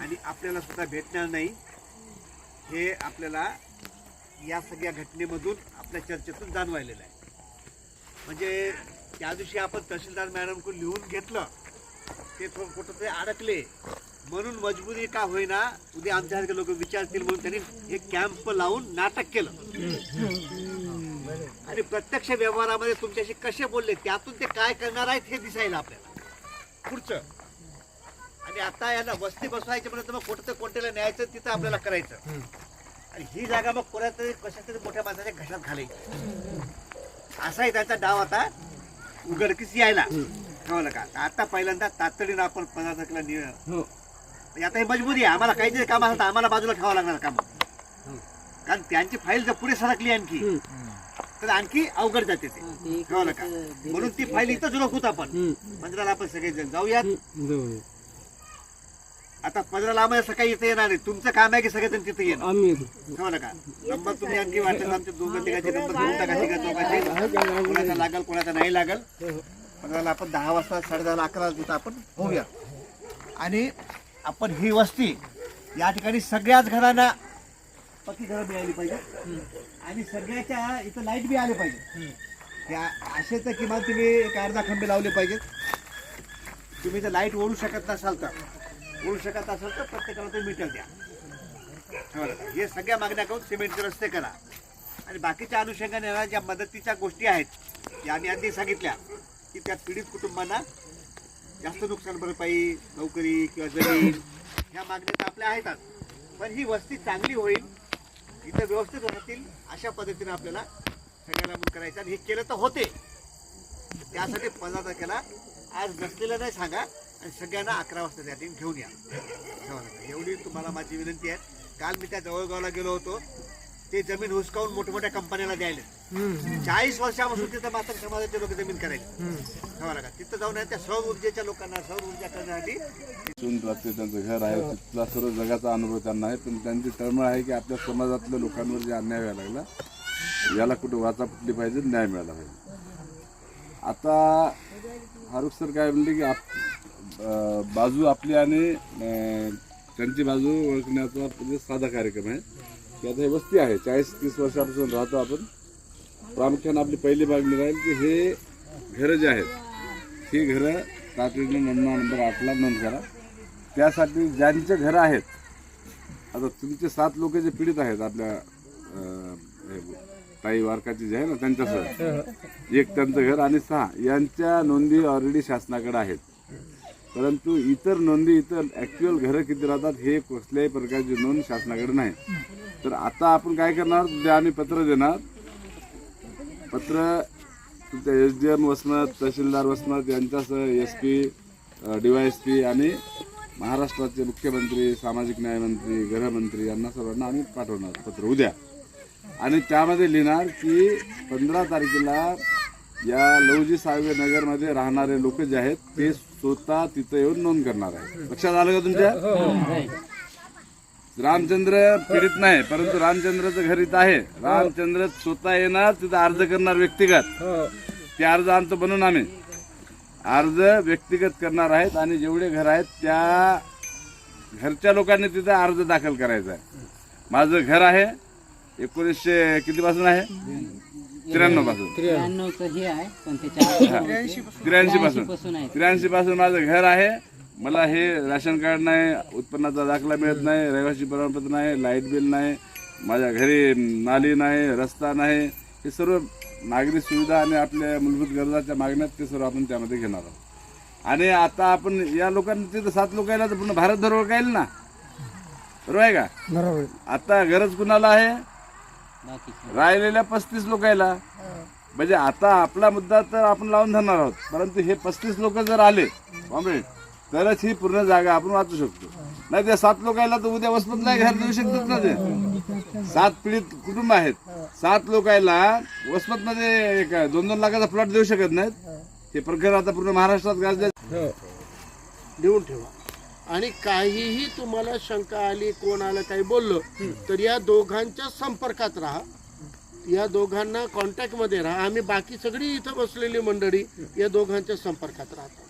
आणि आपल्याला सुद्धा भेटणार नाही. हे आपल्याला या सगळ्या घटनेमधून आपल्या चर्चेतून जाणवायलेलं आहे. म्हणजे त्या दिवशी आपण तहसीलदार मॅडमकडून लिहून घेतलं. ते थोडं कुठंतरी अडकले. म्हणून मजबुरी का होईना उद्या आमच्यासारखे लोक विचारतील म्हणून त्यांनी हे कॅम्प लावून नाटक केलं. आणि प्रत्यक्ष व्यवहारामध्ये तुमच्याशी कसे बोलले त्यातून ते काय करणार आहेत हे दिसायला आपल्याला. पुढचं. आणि आता याला वस्ती बसवायची म्हणत मग कुठं तर कोणत्याला न्यायचं तिथं आपल्याला करायचं. आणि ही जागा मग कोणाच्या तरी कशा तरी मोठ्या माणसाच्या घशात घालायची. असाही त्याचा डाव आता उघडकीस यायला. कळलं का? आता पहिल्यांदा तातडीनं आपण पदार्थाला निळ म्हणजे आता हे मजबुरी आहे. आम्हाला काहीतरी काम असतं आम्हाला बाजूला ठेवावं लागणार काम. कारण त्यांची फाईल जर पुढे सरकली आणखी तर आणखी अवघड जाते ते. कळलं का? म्हणून ती फाईल इथंच रोखूत आपण. पंधराला आपण सगळेजण जाऊयात. आता पंधराला आम्हाला सकाळी इथे येणार आहे तुमचं काम आहे की सगळेजण तिथे येणार आम्ही कळलं का? नंबर तुम्ही आणखी वाटत आमचे दोघं तिघाचे नंबर घेऊन टाका तिघा चौघाचे कोणाचा लागल कोणाचा नाही लागल? पंधराला आपण दहा वाजता साडे दहाला अकरा तिथं आपण होऊया. आणि आपण ही वस्ती या ठिकाणी सगळ्याच घरांना पक्की घरं मिळाली पाहिजे. आणि सगळ्याच्या इथं लाइट बी आले पाहिजे. त्या असे तर किमान तुम्ही एक अर्धा खंबे लावले पाहिजेत. तुम्ही जर लाइट ओढू शकत नसाल तर. ओढू शकत असाल तर प्रत्येकाला तुम्ही मीटर द्या. हे सगळ्या मागण्या करून सिमेंटचे रस्ते करा. आणि बाकीच्या अनुषंगाने येणाऱ्या ज्या मदतीच्या गोष्टी आहेत त्या आम्ही आधी सांगितल्या की त्या पीडित कुटुंबांना जास्त नुकसान भरपाई नोकरी किंवा जमीन ह्या मागण्या तर आपल्या आहेतच. पण ही वस्ती चांगली होईल इथं व्यवस्थित राहतील अशा पद्धतीने आपल्याला सगळ्याला मग करायचं. आणि हे केलं तर होते. त्यासाठी पंधरा तारखेला आज नसलेलं नाही सांगा. आणि सगळ्यांना अकरा वाजता त्या ठिकाणी घेऊन या. एवढी तुम्हाला माझी विनंती आहे. काल मी त्या जवळगावला गेलो होतो. ते जमीन हुसकावून मोठमोठ्या कंपन्याला द्यायला. चाळीस वर्षापासून तिथं मात्र समाजाचे लोक जमीन करायचे तिथं जाऊन आहे त्या सौर ऊर्जेच्या लोकांना सौर ऊर्जा करण्यासाठी घर आहे. तिथला सर्व जगाचा अनुभव त्यांना आहे. पण त्यांची तळमळ आहे की आपल्या समाजातल्या लोकांवर जे अन्याय व्हायला लागला याला कुठं वाचा फुटली पाहिजे न्याय मिळाला पाहिजे. आता फारुख सर काय म्हणले की आप बाजू आपली आणि त्यांची बाजू ओळखण्याचा म्हणजे साधा कार्यक्रम आहे. की आता हे वस्ती आहे. चाळीस तीस वर्षापासून राहतो आपण. प्रामुख्याने आपली पहिली मागणी राहील की हे घरं जे आहेत ही घरं तातडीने नोंदणा नंबर आठला नोंद करा. त्यासाठी ज्यांचे घरं आहेत आता तुमचे सात लोक जे पीडित आहेत आपल्या हे ताई वारकाची जे आहे ना त्यांच्यासह एक त्यांचं घर आणि सहा यांच्या नोंदी ऑलरेडी शासनाकडे आहेत. परंतु इतर नोंदी इतर ॲक्च्युअल घरं किती राहतात हे कसल्याही प्रकारची नोंद शासनाकडे नाही. तर आता आपण काय करणार? द्या आम्ही पत्र देणार. पत्र तुमच्या एस डी एम वसमत तहसीलदार वसमत यांच्यासह S P D Y S P आणि महाराष्ट्राचे मुख्यमंत्री सामाजिक न्यायमंत्री गृहमंत्री यांना सर्वांना आम्ही पाठवणार पत्र उद्या. आणि त्यामध्ये लिहिणार की पंधरा तारखेला या लवजी साळवे नगरमध्ये राहणारे लोक जे आहेत ते स्वतः तिथं येऊन नोंद करणार आहे लक्षात आलं का तुमच्या? रामचंद्र पीडित नाही परंतु रामचंद्रचं घर इथं आहे. रामचंद्र स्वतः येणार तिथं अर्ज करणार व्यक्तिगत. ते अर्ज आणतो बनवून आम्ही. अर्ज व्यक्तिगत करणार आहेत आणि जेवढे घर आहेत त्या घरच्या लोकांनी तिथं अर्ज दाखल करायचा आहे. माझं घर आहे एकोणीसशे किती पासून आहे? त्र्याण्णवपासून. त्र्याण्णवचं हे आहे पण त्याच्या त्र्याऐंशी पासून. पासून आहे त्र्याऐंशी पासून माझं घर आहे. मला हे राशन कार्ड नाही उत्पन्नाचा दाखला मिळत नाही रहिवासी प्रमाणपत्र नाही लाइट बिल नाही माझ्या घरी नाली नाही रस्ता नाही. हे सर्व नागरी सुविधा आणि आपल्या मूलभूत गरजाच्या मागण्यात ते सर्व आपण त्यामध्ये घेणार आहोत. आणि आता आपण या लोकांना तिथं सात लोक यायला तर पूर्ण भारत धरोवर येईल ना? बरोबर आहे का? बरोबर आता गरज कुणाला आहे? राहिलेल्या पस्तीस लोकायला. म्हणजे आता आपला मुद्दा तर आपण लावून धरणार आहोत. परंतु हे पस्तीस लोक जर आले कॉम्रेड तरच ही पूर्ण जागा आपण वाचू शकतो. नाही त्या सात लोकायला तर उद्या वसमत नाही घर देऊ शकतात ना ते. सात पीडित कुटुंब आहेत. सात लोकायला वसमत मध्ये एक दोन दोन लाखाचा प्लॉट देऊ शकत नाहीत. हे प्रकार आता पूर्ण महाराष्ट्रात गाजले. देऊन ठेवा. आणि काहीही तुम्हाला शंका आली कोण आलं काही बोललं तर या दोघांच्या संपर्कात राहा. या दोघांना कॉन्टॅक्टमध्ये राहा. आम्ही बाकी सगळी इथं बसलेली मंडळी या दोघांच्या संपर्कात राहतो.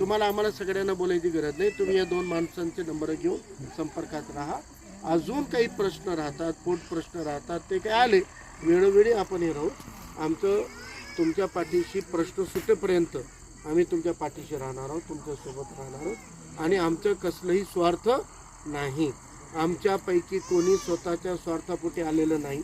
तुम्हाला आम्हाला सगळ्यांना बोलायची गरज नाही. तुम्ही या दोन माणसांचे नंबर घेऊन संपर्कात राहा. अजून काही प्रश्न राहतात पोट प्रश्न राहतात ते काय आले वेळोवेळी आपण हे राहू. आमचं तुमच्या पाठीशी प्रश्न सुटेपर्यंत आम्ही तुमच्या पाठीशी राहणार आहोत तुमच्यासोबत राहणार आहोत. आणि आमचं कसलंही स्वार्थ नाही. आमच्यापैकी कोणी स्वतःच्या स्वार्थापोटी आलेलं नाही.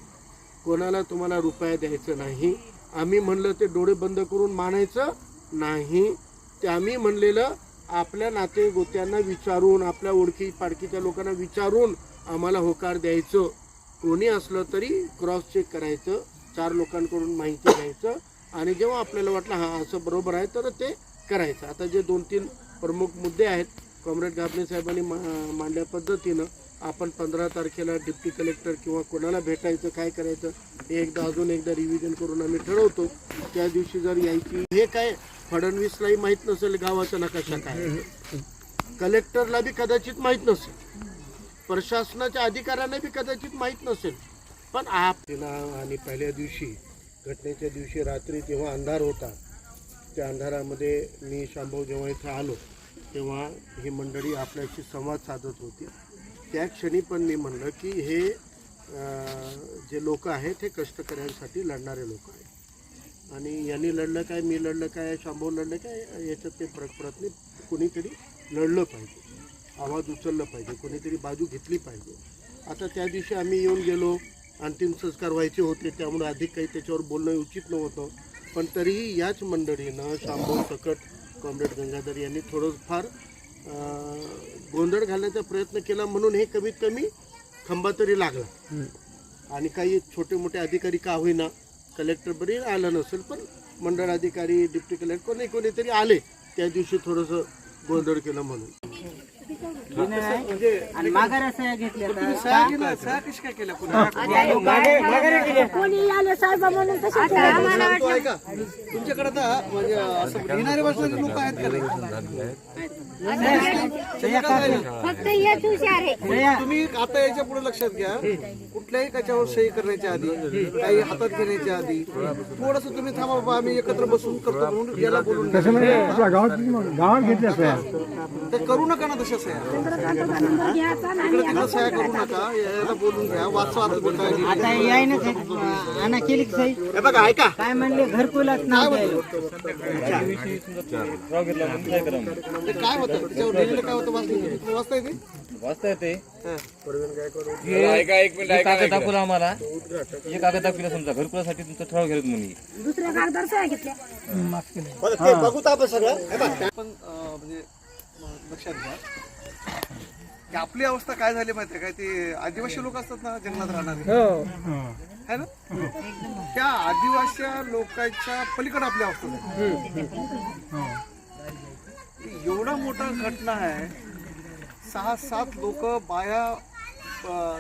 कोणाला तुम्हाला रुपया द्यायचं नाही. आम्ही म्हणलं ते डोळे बंद करून मानायचं नाही. ते आम्ही म्हणलेलं आपल्या नाते गोत्यांना विचारून आपल्या ओळखी पाडकीच्या लोकांना विचारून आम्हाला होकार द्यायचं. कोणी असलं तरी क्रॉस चेक करायचं. चार लोकांकडून माहिती घ्यायचं. आणि जेव्हा आपल्याला वाटलं हा असं बरोबर आहे तर ते करायचं. आता जे दोन तीन प्रमुख मुद्दे आहेत कॉम्रेड गाबणे साहेबांनी मा मांडल्या पद्धतीनं आपण पंधरा तारखेला डिप्टी कलेक्टर किंवा कोणाला भेटायचं काय करायचं हे एकदा अजून एकदा रिव्हिजन करून आम्ही ठरवतो. त्या दिवशी जर यायची हे काय फडणवीसलाही माहीत नसेल गावाचा नकाशा काय. कलेक्टरला बी कदाचित माहीत नसेल. प्रशासनाच्या अधिकाऱ्यांना बी कदाचित माहीत नसेल. पण आप आणि पहिल्या दिवशी घटनेच्या दिवशी रात्री तेव्हा अंधार होता त्या अंधारामध्ये मी शांभाऊ जेव्हा इथं आलो तेव्हा ही मंडळी आपल्याशी संवाद साधत होती. त्या क्षणी पण मी म्हणलं की हे जे लोक आहेत हे कष्टकऱ्यांसाठी लढणारे लोक आहेत. आणि यांनी लढलं काय मी लढलं काय शांभाऊ लढलं काय याच्यात ते फरक पडत नाही. कुणीतरी लढलं पाहिजे आवाज उचललं पाहिजे कोणीतरी बाजू घेतली पाहिजे. आता त्या दिवशी आम्ही येऊन गेलो अंतिम संस्कार व्हायचे होते त्यामुळे अधिक काही त्याच्यावर बोलणं उचित नव्हतं. पण तरीही याच मंडळीनं शांभाऊ सकट कॉम्रेड गंगाधर यांनी थोडंफार गोंधळ घालण्याचा प्रयत्न केला म्हणून हे कमीत कमी खंबा तरी लागला. आणि काही छोटे मोठे अधिकारी का होईना कलेक्टर बरी आलं नसेल पण मंडळ अधिकारी डिप्टी कलेक्टर कोणी कोणीतरी आले त्या दिवशी थोडंसं गोंधळ केलं म्हणून. आणि माघाऱ्या सह्या घेतल्या कोणी आले साहेबा म्हणून तसे तुमच्याकडे आता म्हणजे असं घेणारे बसणारे लोक आहेत का नाही? फक्त हेच हुशार आहे. तुम्ही आता याच्यापुढे लक्षात घ्या. कुठल्याही त्याच्यावर सही करण्याच्या आधी काही हातात घेण्याच्या आधी थोडस तुम्ही थांबा बाबा आम्ही एकत्र बसून करतो म्हणून याला बोलून घ्या. गावात घेतल्या सह्या. ते करू नका ना तशा सह्या. घ्यायचा ना आता आणा केली की सही हे बघा ऐका. काय म्हणले? घरकुलाच नाव द्यायला. ते काय होतं? काय होतं? वाचलं तुम्ही वाचता येते? वाचता येते. कागद दाखवला आम्हाला. हे कागद दाखवला समजा. घरकुलासाठी तुमचा ठराव घेत म्हणून. दुसऱ्या कागदार बघू आपण सगळं. हे पण म्हणजे लक्षात घ्या. की आपली अवस्था काय झाली माहितीये काय ते आदिवासी लोक असतात ना जंगलात राहणारे. है. ना? त्या आदिवासी लोकांच्या पलीकडे आपली अवस्था झाली. एवढा मोठा घटना आहे. सहा सात लोक बाया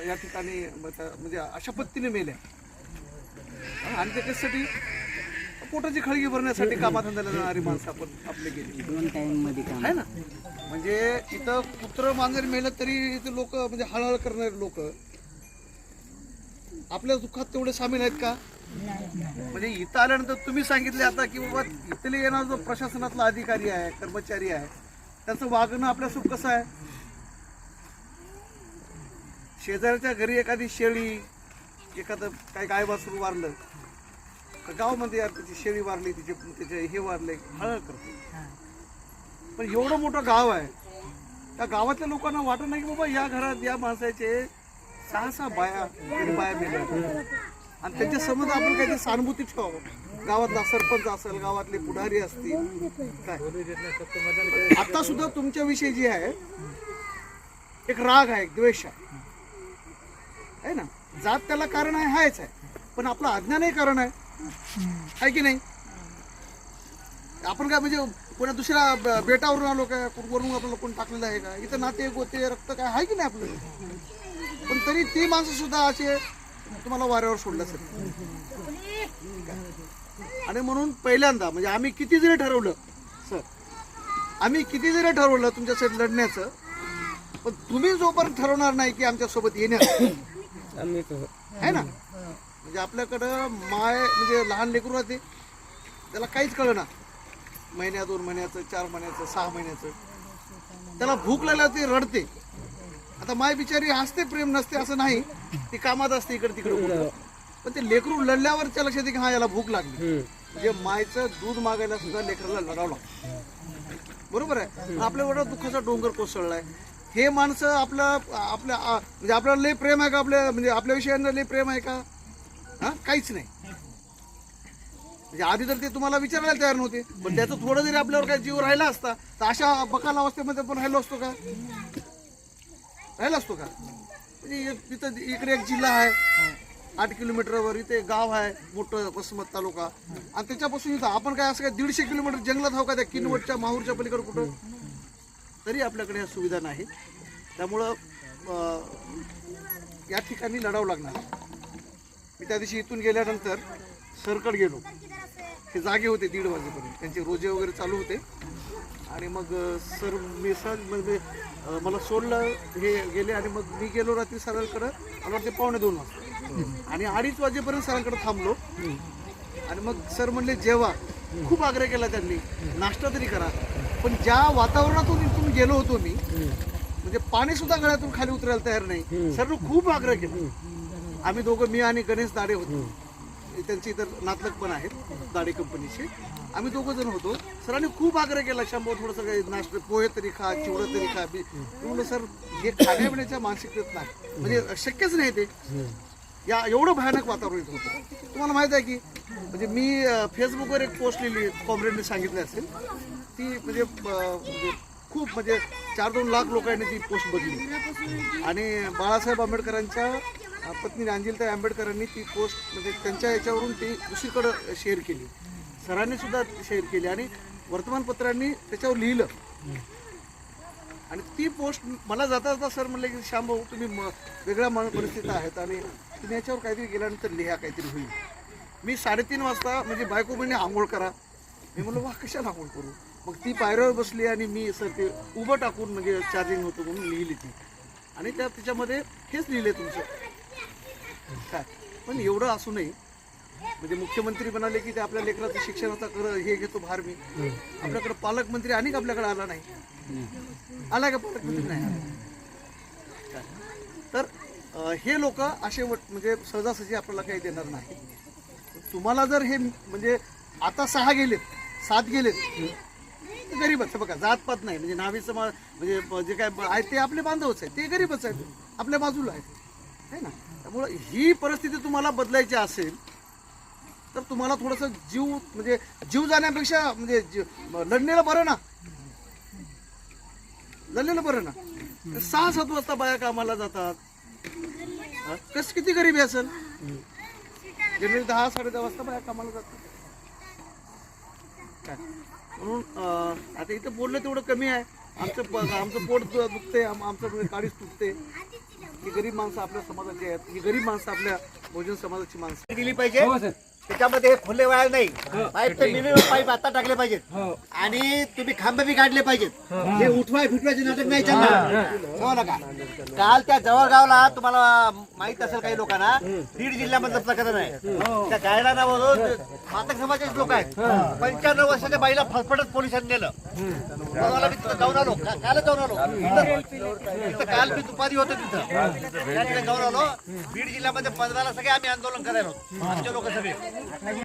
या ठिकाणी म्हणजे अशा पद्धतीने मेल्या. आणि ते कशासाठी पोटाची खळगी भरण्यासाठी कामाधंद्याला जाणारी माणसं आपण आपले गेली? दोन टाइममध्ये काम. आहे ना? म्हणजे इथं कुत्र मांजर मेलं तरी इथे लोक म्हणजे हळहळ करणारे लोक आपल्या दुःखात तेवढे सामील आहेत का? म्हणजे इथं आल्यानंतर तुम्ही सांगितले आता की बाबा इथले येणारा जो प्रशासनातला अधिकारी आहे कर्मचारी आहे त्याचं वागणं आपल्यासोबत कसं आहे? शेजारच्या घरी एखादी शेळी एखादं काय गाय वासरू वारलं गावामध्ये यार त्याची शेळी वारली तिचे त्याचे हे वारले हळहळ करते. पण एवढं मोठं गाव आहे. त्या गावातल्या लोकांना वाटत नाही की बाबा या घरात या माणसाचे सहा सहा बाया बाया मेल्या. आणि त्यांच्यासमोर आपण काहीतरी सहानुभूती ठेवावं. गावातला सरपंच असेल गावातले पुढारी असतील काय? आता सुद्धा तुमच्याविषयी जी आहे एक राग आहे एक द्वेष आहे. आहे ना? जात त्याला कारण आहे हायच आहे. पण आपलं अज्ञानही कारण आहे. आहे की नाही? आपण काय म्हणजे कोणा दुसऱ्या ब- बेटावरून आलो काय कोण- वरून आपल्याला कोण टाकलेलं आहे का? इथं नाते गोते रक्त काय आहे की नाही आपलं? पण तरी ती माणसं सुद्धा असे तुम्हाला वाऱ्यावर सोडलं असेल. आणि म्हणून पहिल्यांदा म्हणजे आम्ही किती जरी ठरवलं सर आम्ही किती जरी ठरवलं तुमच्यासाठी लढण्याचं पण तुम्ही जोपर्यंत ठरवणार नाही की आमच्यासोबत येण्याचं आहे ना? म्हणजे आपल्याकडं माय म्हणजे लहान लेकरू राहते त्याला काहीच कळना. महिन्या दोन महिन्याचं चार महिन्याचं सहा महिन्याचं. त्याला भूक लागल्यावर ती रडते. आता माय बिचारी हसते प्रेम नसते असं नाही. ती कामात असते इकडे तिकडे. पण ते लेकरू लढल्यावर त्या लक्षात येते की हा याला भूक लागली. म्हणजे मायचं दूध मागायला सुद्धा लेकराला लढावं लागतं. बरोबर आहे? आपल्या एवढा दुःखाचा डोंगर कोसळलाय. हे माणसं आपलं आपल्या म्हणजे आपल्याला लय प्रेम आहे का आपल्या म्हणजे आपल्या विषयांना लय प्रेम आहे का? हा? काहीच नाही. म्हणजे आधी तर ते तुम्हाला विचारायला तयार नव्हते. पण त्याचं थोडं जरी आपल्यावर काही जीव राहिला असता तर अशा बकाल अवस्थेमध्ये पण राहिलो असतो का? राहिला असतो का? म्हणजे तिथं इकडे एक जिल्हा आहे. आठ किलोमीटरवर इथे गाव आहे मोठं वसमत तालुका. आणि त्याच्यापासून इथं आपण काय असं काय दीडशे किलोमीटर जंगलात हवं का? त्या किनवटच्या माहूरच्या पलीकडे कुठं? तरी आपल्याकडे ह्या सुविधा नाही. त्यामुळं अं, या ठिकाणी लढावं लागणार. मी त्या दिवशी इथून गेल्यानंतर सरकड गेलो. ते जागे होते दीड वाजेपर्यंत. त्यांचे रोजे वगैरे चालू होते. आणि मग सर मी सर म्हणजे मला सोडलं हे गेले आणि मग मी गेलो रात्री सरांकडं. मला वाटते पावणे दोन वाजता. आणि अडीच वाजेपर्यंत सरांकडे थांबलो. आणि मग सर म्हणले जेवा. खूप आग्रह केला त्यांनी. नाश्ता तरी करा. पण ज्या वातावरणातून इथून गेलो होतो मी म्हणजे पाणी सुद्धा गळ्यातून खाली उतरायला तयार नाही. सरनं खूप आग्रह केला. आम्ही दोघं मी आणि गणेश दाडे होतो. त्यांचे इतर नातलग पण आहेत दाडे कंपनीचे आम्ही दोघं जण होतो. सरांनी खूप आग्रह केला शंभर थोडंसं काही नाश्ता पोहे तरी खा चिवडं तरी खा. मी म्हणलं सर हे खाण्यापिण्याच्या मानसिकतेत नाही. म्हणजे शक्यच नाही ते. या एवढं भयानक वातावरण इथं होतं. तुम्हाला माहीत आहे की म्हणजे मी फेसबुकवर एक पोस्ट लिहिली कॉम्रेडने सांगितली असेल. ती म्हणजे म्हणजे खूप म्हणजे चार दोन लाख लोकांनी ती पोस्ट बघली आणि बाळासाहेब आंबेडकरांच्या पत्नी रांजिलताई आंबेडकरांनी ती पोस्ट म्हणजे त्यांच्या याच्यावरून ती दुसरीकडं शेअर केली. सरांनी सुद्धा शेअर केली आणि वर्तमानपत्रांनी त्याच्यावर लिहिलं. आणि ती पोस्ट मला जाता जाता सर म्हणले की श्याम भाऊ तुम्ही म- वेगळ्या मन परिस्थिती आहेत आणि तुम्ही याच्यावर काहीतरी गेल्यानंतर लिहा काहीतरी होईल. मी साडेतीन वाजता म्हणजे बायको बहिणी आंघोळ करा. मी म्हणलं वा कशाला आंघोळ करू? मग ती पायऱ्यावर बसली आणि मी सर ते उभं टाकून म्हणजे चार्जिंग होतं म्हणून लिहिली ती. आणि त्या त्याच्यामध्ये हेच लिहिले तुमचं. काय पण एवढं असू नये. म्हणजे मुख्यमंत्री म्हणाले की ते आपल्या लेकराचं शिक्षणाचा कर हे घेतो भार मी. आपल्याकडे पालकमंत्री अनेक आपल्याकडे आला नाही. आला का पालकमंत्री? नाही आला. तर हे लोक असे म्हणजे सहजासहजी आपल्याला काही देणार नाही. तुम्हाला जर हे म्हणजे आता सहा गेलेत सात गेलेत गरीबच बघा जात पात नाही. म्हणजे नावीचं म्हणजे जे काय आहेत आहे ते आपले बांधवच आहेत ते गरीबच आहेत आपल्या बाजूला आहेत. है ना? त्यामुळं ही परिस्थिती तुम्हाला बदलायची असेल तर तुम्हाला थोडंसं जीव म्हणजे जीव जाण्यापेक्षा म्हणजे जीव- लढणेला बरं ना? लढलेलं बरं ना? सहा सात वाजता बाया कामाला जातात. कस किती गरीबी असेल? जनरली दहा साडे दहा वाजता बाया कामाला जातात. काय? म्हणून आता इथं बोललं तेवढं कमी आहे. आमचं आमचं पोट दुखते आम- आमचं म्हणजे काळीच तुटते ही गरीब माणसं आपल्या समाजाची आहेत. ही गरीब माणसं आपल्या बहुजन समाजाची माणसं दिली पाहिजे? त्याच्यामध्ये खुले वायर नाही. पाईप तर मिनिमम पाईप आता टाकले पाहिजेत. आणि तुम्ही खांब बी काढले पाहिजेत. हे. उठवाय फिटवायचे नाटक नाही चालणार हो. नका काल त्या जवळगावला तुम्हाला माहीत असेल काही लोकांना बीड जिल्ह्यामधलं प्रकरण आहे. त्या गायला नावावरून मातक समाजाचे लोक आहेत. पंच्याण्णव वर्षाच्या बाईला फसफटत पोलिसांनी नेलं. मला मी तिथं जाऊन आलो. कालच जाऊन आलो. तिथं- काल मी दुपारी होतो तिथं. त्या ठिकाणी जाऊन आलो. बीड जिल्ह्यामध्ये पंधराला सगळे आम्ही आंदोलन करायला होतो आमचे 啊开心